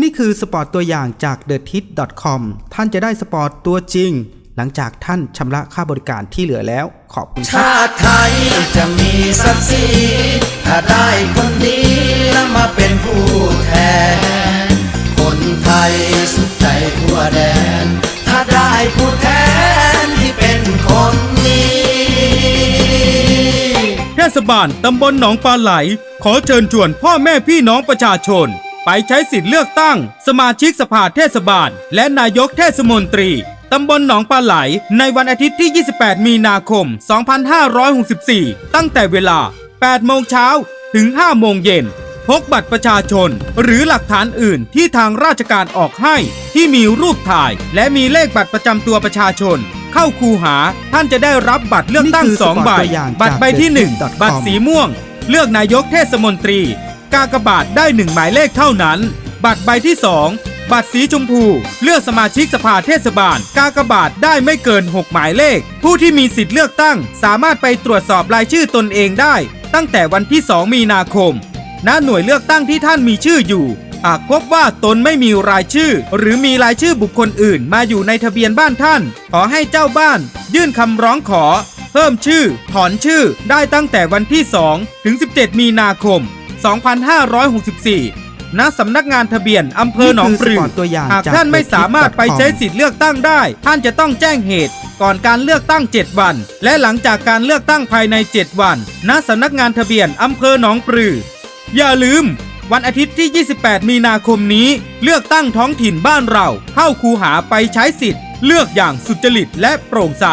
นี่คือสปอร์ตตัวอย่างจาก t h e t i t c o m ท่านจะได้สปอร์ตตัวจริง หลังจากท่านชำระค่าบริการที่เหลือแล้ว ขอบคุณครับชาติไทยจะมีศักดิ์ศรีถ้าได้คนดีแล้วมาเป็นผู้แทน คนไทยสุขใจทั่วแดน ถ้าได้ผู้แทนที่เป็นคนดีเทศบาลตำบลหนองปลาไหล ขอเชิญชวนพ่อแม่พี่น้องประชาชน ไปใช้สิทธิ์เลือกตั้ง สมาชิกสภาเทศบาล และนายกเทศมนตรีตำบลหนองปลาไหล ในวันอาทิตย์ที่ 28 มีนาคม 2564 ตั้งแต่เวลา 8 โมงเช้าถึง 5 โมงเย็น พกบัตรประชาชน หรือหลักฐานอื่นที่ทางราชการออกให้ ที่มีรูปถ่าย และมีเลขบัตรประจำตัวประชาชน เข้าคูหา ท่านจะได้รับบัตรเลือกตั้งนี่คือสองสปอร์ตใบตัวอย่างจากบัตรใบที่ TheTip.com 1บัตรสีม่วง เลือกนายกเทศมนตรี กากบาทได้หนึ่งหมายเลขเท่านั้น บัตรใบที่ 2 บัตรสีชมพู เลือกสมาชิกสภาเทศบาล กากบาทได้ไม่เกิน 6 หมายเลข ผู้ที่มีสิทธิ์เลือกตั้ง สามารถไปตรวจสอบรายชื่อตนเองได้ ตั้งแต่วันที่ 2 มีนาคม ณ หน่วยเลือกตั้งที่ท่านมีชื่ออยู่หากพบว่าตนไม่มีรายชื่อ หรือมีรายชื่อบุคคลอื่นมาอยู่ในทะเบียนบ้านท่าน ขอให้เจ้าบ้าน ยื่นคำร้องขอ เพิ่มชื่อ ถอนชื่อได้ตั้งแต่วันที่ 2 ถึง 17 มีนาคม 2564 ณ สำนักงานทะเบียนอำเภอหนองปลืนี่คือสปออร์ตตัวอย่างหากจากท่านไม่สามารถไป TheTip.com ใช้สิทธิ์เลือกตั้งได้ ท่านจะต้องแจ้งเหตุก่อนการเลือกตั้ง 7 วัน และหลังจากการเลือกตั้งภายใน 7 วัน ณ สำนักงานทะเบียนอำเภอหนองปลือ อย่าลืม วันอาทิตย์ที่ 28 มีนาคมนี้ เลือกตั้งท้องถิ่นบ้านเรา เข้าคูหาไปใช้สิทธิ์ เลือกอย่างสุจริตและโปร่งใส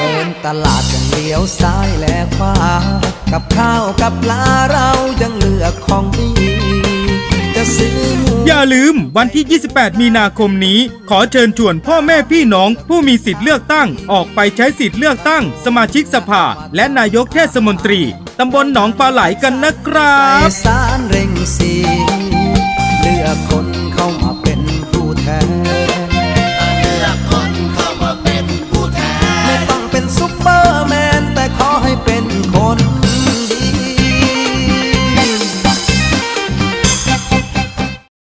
เดินตลาดยังเลี้ยวซ้ายและขวา กับข้าวกับปลาเรายังเลือกของดีจะซื้อหมูอย่าลืมวันที่ 28 มีนาคมนี้ ขอเชิญชวนพ่อแม่พี่น้อง ผู้มีสิทธิ์เลือกตั้ง ออกไปใช้สิทธิ์เลือกตั้ง สมาชิกสภา และนายกเทศมนตรี ตำบลหนองปลาไหลกันนะครัใส่บสารเร่งสี